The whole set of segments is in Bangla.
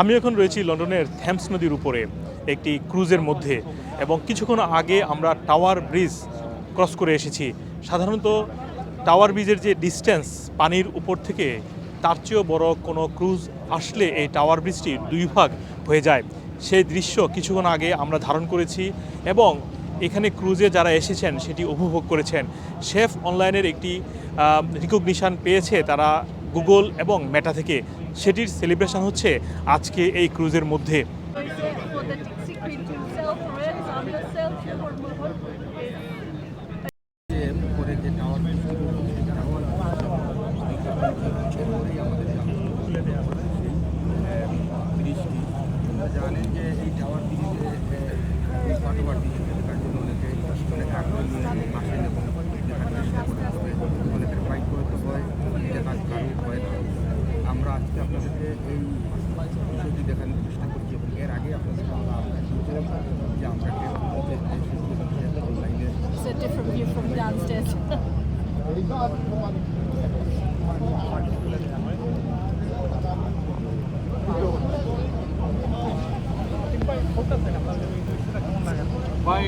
আমি এখন রয়েছি লন্ডনের থ্যামস নদীর উপরে, একটি ক্রুজের মধ্যে, এবং কিছুক্ষণ আগে আমরা টাওয়ার ব্রিজ ক্রস করে এসেছি। সাধারণত টাওয়ার ব্রিজের যে ডিস্টেন্স পানির উপর থেকে, তার চেয়েও বড় কোনো ক্রুজ আসলে এই টাওয়ার ব্রিজটি দুই ভাগ হয়ে যায়। সেই দৃশ্য কিছুক্ষণ আগে আমরা ধারণ করেছি, এবং এখানে ক্রুজে যারা এসেছেন, সেটি উপভোগ করেছেন। শেফ অনলাইনের একটি রিকগনিশন পেয়েছে, তারা গুগল এবং মেটা থেকে। সেটির সেলিব্রেশন হচ্ছে আজকে এই ক্রুজের মধ্যে। the Dixie Queen to sell for it, on the sale for যে উপরে যে টাওয়ার টাওয়ার আমাদের ব্রিজটি আপনারা জানেন যে এই টাওয়ার ব্রিজে পাটোয়ার দিকে এলাকার জন্য অনেকে অনেক আগ্রহী আসেন এবং দেখার চেষ্টা করে তবে অনেকের বাইক করতে হয় দেখার কারণ হয় না আমরা আজকে আপনাদেরকে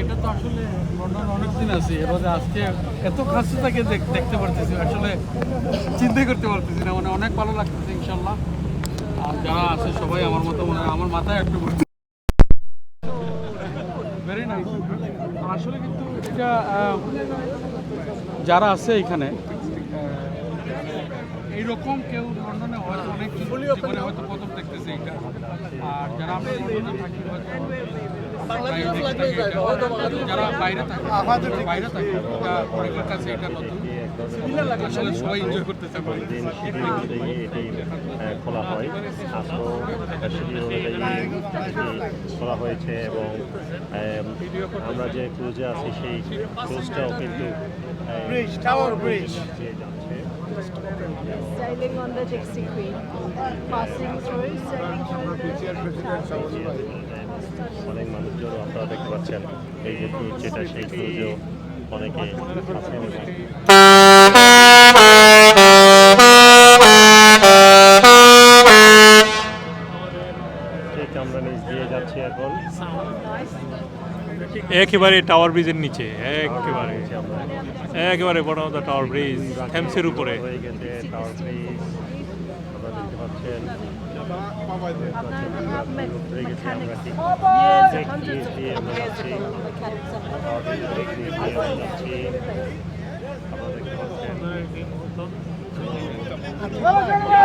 এটা তো আসলে এবারে আজকে এত দেখতে পারতেছি আসলে চিন্তা করতে পারতেছি না। মানে অনেক ভালো লাগতেছে, ইনশাল্লাহ। আর যারা আছে সবাই আমার মতো মনে হয়। আমার মাথায় একটু ভেরি নাইস আসলে কিন্তু এটা যারা আছে এখানে এইরকম কেউ লন্ডনে হয়তো অনেক জীবনে হয়তো প্রথম দেখতেছে এটা আর যারা আমরা লন্ডনে থাকি হয়তো। যারা বাইরে থাকে আমাদের বাইরে থাকে অনেকের কাছে এটা নতুন। আসলে সবাই এনজয় এটি আহ, খোলা। অনুযায়ী এটি হয়েছে এবং আমরা যে ক্রুজে আছি সেই ক্রুজটাও কিন্তু অনেক মানুষজন আপনারা দেখতে পাচ্ছেন এই যে ক্রুজ যেটা, সেই ক্রুজেও অনেকে আছেন যাচ্ছি এখন। একেবারে টাওয়ার ব্রিজের নিচে একেবারে। একেবারে বড় মতো টাওয়ার ব্রিজ থ্যামসের উপরে। হয়ে গেছে টাওয়ার ব্রিজ। আপনারা দেখতে পাচ্ছেন। আপনারা দেখতে পাচ্ছেন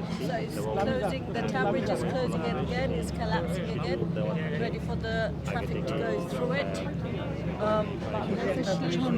So it's closing, the tower bridge is closing it again, it's collapsing again, ready for the traffic to go through it. Um, but officially-